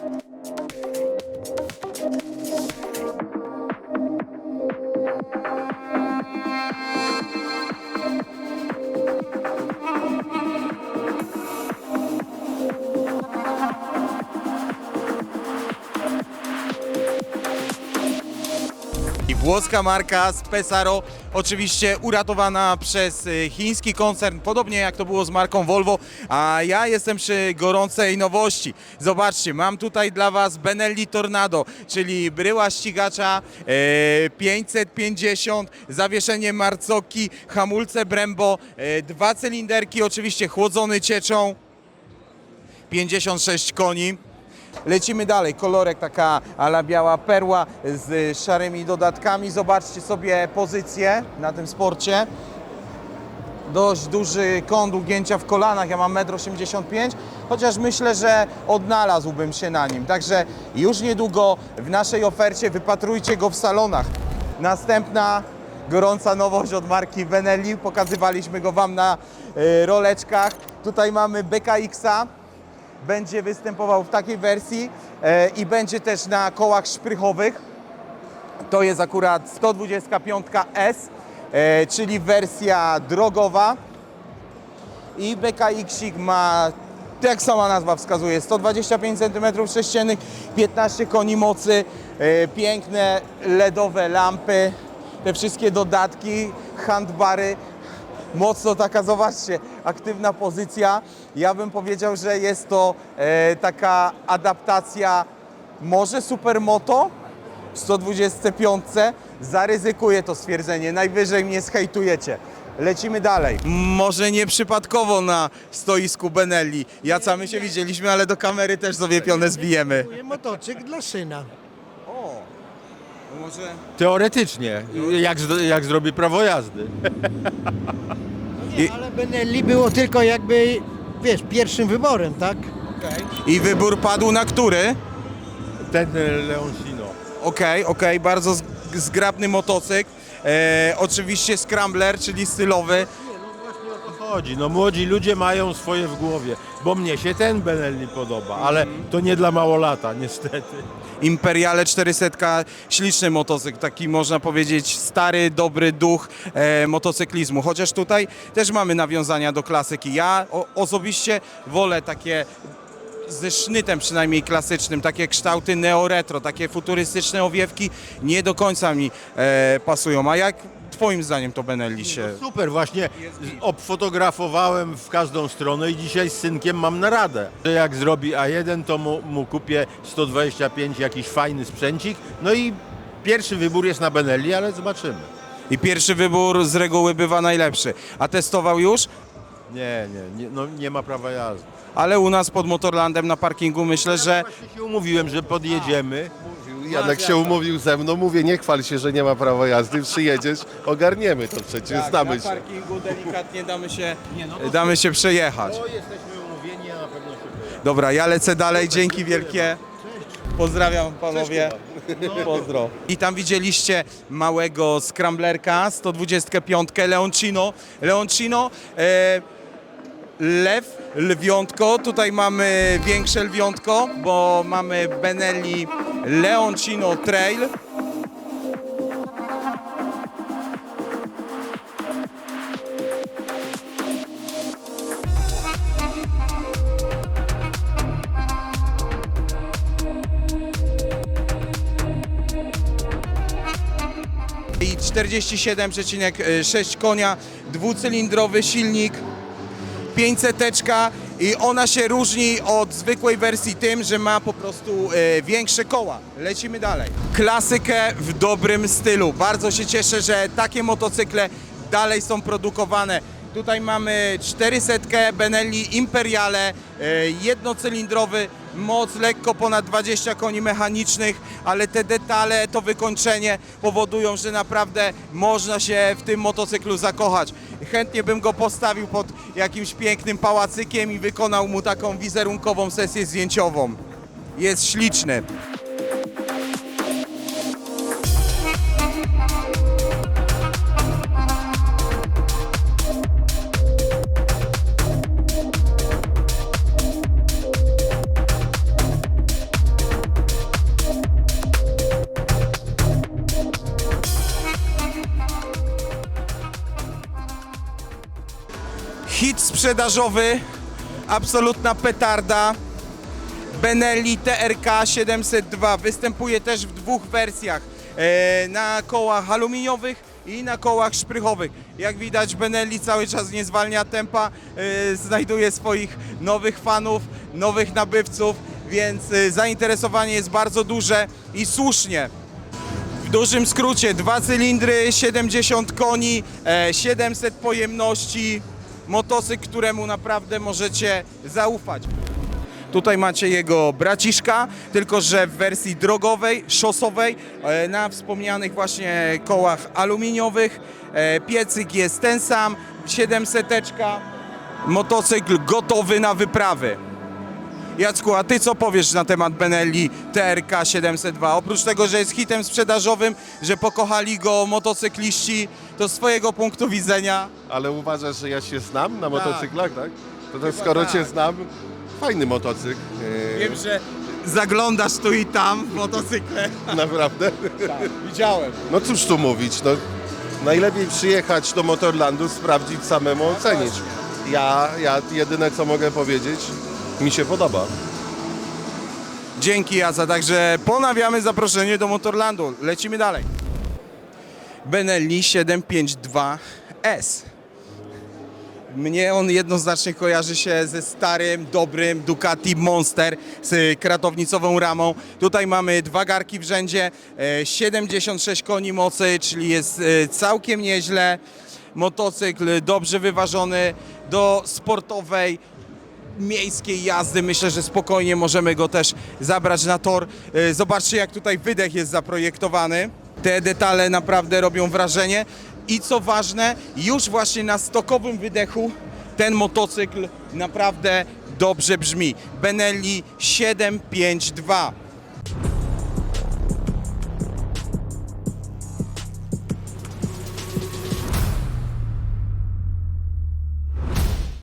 Thank you. Włoska marka z Pesaro, oczywiście uratowana przez y, chiński koncern, podobnie jak to było z marką Volvo, a ja jestem przy gorącej nowości. Zobaczcie, mam tutaj dla Was Benelli Tornado, czyli bryła ścigacza e, 550, zawieszenie Marcoki, hamulce Brembo, e, dwa cylinderki, oczywiście chłodzony cieczą, 56 koni. Lecimy dalej, kolorek taka ala biała perła z szarymi dodatkami. Zobaczcie sobie pozycję na tym sporcie. Dość duży kąt ugięcia w kolanach, ja mam 1,85 m, chociaż myślę, że odnalazłbym się na nim. Także już niedługo w naszej ofercie wypatrujcie go w salonach. Następna gorąca nowość od marki Benelli, pokazywaliśmy go Wam na y, roleczkach. Tutaj mamy BKX-a, będzie występował w takiej wersji e, i będzie też na kołach szprychowych. To jest akurat 125S, e, czyli wersja drogowa. I BKX ma, jak sama nazwa wskazuje, 125 cm3, 15 koni mocy, e, piękne LEDowe lampy, te wszystkie dodatki, handbary. Mocno taka, zobaczcie, aktywna pozycja. Ja bym powiedział, że jest to e, taka adaptacja może supermoto, w 125. Zaryzykuję to stwierdzenie. Najwyżej mnie zhejtujecie. Lecimy dalej. Może nie przypadkowo na stoisku Benelli. Jaca my się widzieliśmy, ale do kamery też sobie pionę zbijemy. Motocykl dla syna. O, może... Teoretycznie, jak, zd- jak zrobi prawo jazdy. Nie, I- ale Benelli było tylko jakby, wiesz, pierwszym wyborem, tak? I wybór padł na który? Ten e, Leoncino. Okej, okej, bardzo z- zgrabny motocykl. E, oczywiście scrambler, czyli stylowy. Chodzi, no młodzi ludzie mają swoje w głowie, bo mnie się ten Benelli podoba, ale to nie dla małolata, niestety. Imperiale 400, śliczny motocykl, taki można powiedzieć stary, dobry duch e, motocyklizmu. Chociaż tutaj też mamy nawiązania do klasyki. Ja o, osobiście wolę takie ze sznytem przynajmniej klasycznym, takie kształty neo-retro, takie futurystyczne owiewki nie do końca mi e, pasują. A jak twoim zdaniem to Benelli się... Super, właśnie obfotografowałem w każdą stronę i dzisiaj z synkiem mam naradę. Że jak zrobi A1, to mu, mu kupię 125 jakiś fajny sprzęcik, no i pierwszy wybór jest na Benelli, ale zobaczymy. I pierwszy wybór z reguły bywa najlepszy. A testował już? Nie, nie, nie, no nie ma prawa jazdy. Ale u nas pod Motorlandem na parkingu myślę, że Właśnie się umówiłem, że podjedziemy. Janek się umówił ze mną, mówię, nie chwal się, że nie ma prawa jazdy, przyjedziesz, ogarniemy to przecież, znamy na się. parkingu delikatnie damy się, damy się przejechać. Jesteśmy umówieni, a na pewno się pojawi. Dobra, ja lecę dalej, dzięki wielkie. Pozdrawiam panowie. Pozdro. I tam widzieliście małego scramblerka, 125 Leoncino. Leoncino, e, lew, lwiątko. Tutaj mamy większe lwiątko, bo mamy Benelli Leoncino Trail. i 47,6 konia, dwucylindrowy silnik, 500 i ona się różni od zwykłej wersji tym, że ma po prostu e, większe koła. Lecimy dalej. Klasykę w dobrym stylu. Bardzo się cieszę, że takie motocykle dalej są produkowane. Tutaj mamy 400 Benelli Imperiale, e, jednocylindrowy, moc lekko ponad 20 koni mechanicznych, ale te detale, to wykończenie powodują, że naprawdę można się w tym motocyklu zakochać. Chętnie bym go postawił pod jakimś pięknym pałacykiem i wykonał mu taką wizerunkową sesję zdjęciową. Jest śliczny. Sprzedażowy, absolutna petarda. Benelli TRK 702 występuje też w dwóch wersjach. E, na kołach aluminiowych i na kołach szprychowych. Jak widać Benelli cały czas nie zwalnia tempa, e, znajduje swoich nowych fanów, nowych nabywców, więc e, zainteresowanie jest bardzo duże i słusznie. W dużym skrócie, dwa cylindry, 70 koni, e, 700 pojemności, motocykl, któremu naprawdę możecie zaufać. Tutaj macie jego braciszka, tylko że w wersji drogowej, szosowej, e, na wspomnianych właśnie kołach aluminiowych. E, Piecyk jest ten sam, 700, motocykl gotowy na wyprawy. Jacku, a ty co powiesz na temat Benelli TRK 702? Oprócz tego, że jest hitem sprzedażowym, że pokochali go motocykliści, z swojego punktu widzenia Ale uważasz, że ja się znam na motocyklach, tak? To, to Chyba skoro tak. cię znam, fajny motocykl. Yy, wiem, że zaglądasz tu i tam w motocykle. Naprawdę. Widziałem. No cóż tu mówić, no najlepiej przyjechać do Motorlandu, sprawdzić samemu, ocenić. Ja, ja jedyne co mogę powiedzieć, mi się podoba. Dzięki Jaca, także ponawiamy zaproszenie do Motorlandu. Lecimy dalej. Benelli 752S. Mnie on jednoznacznie kojarzy się ze starym, dobrym Ducati Monster z kratownicową ramą. Tutaj mamy dwa garki w rzędzie, e, 76 koni mocy, czyli jest e, całkiem nieźle. Motocykl dobrze wyważony do sportowej, miejskiej jazdy. Myślę, że spokojnie możemy go też zabrać na tor. E, Zobaczcie, jak tutaj wydech jest zaprojektowany. Te detale naprawdę robią wrażenie. I co ważne, już właśnie na stokowym wydechu ten motocykl naprawdę dobrze brzmi. Benelli 752.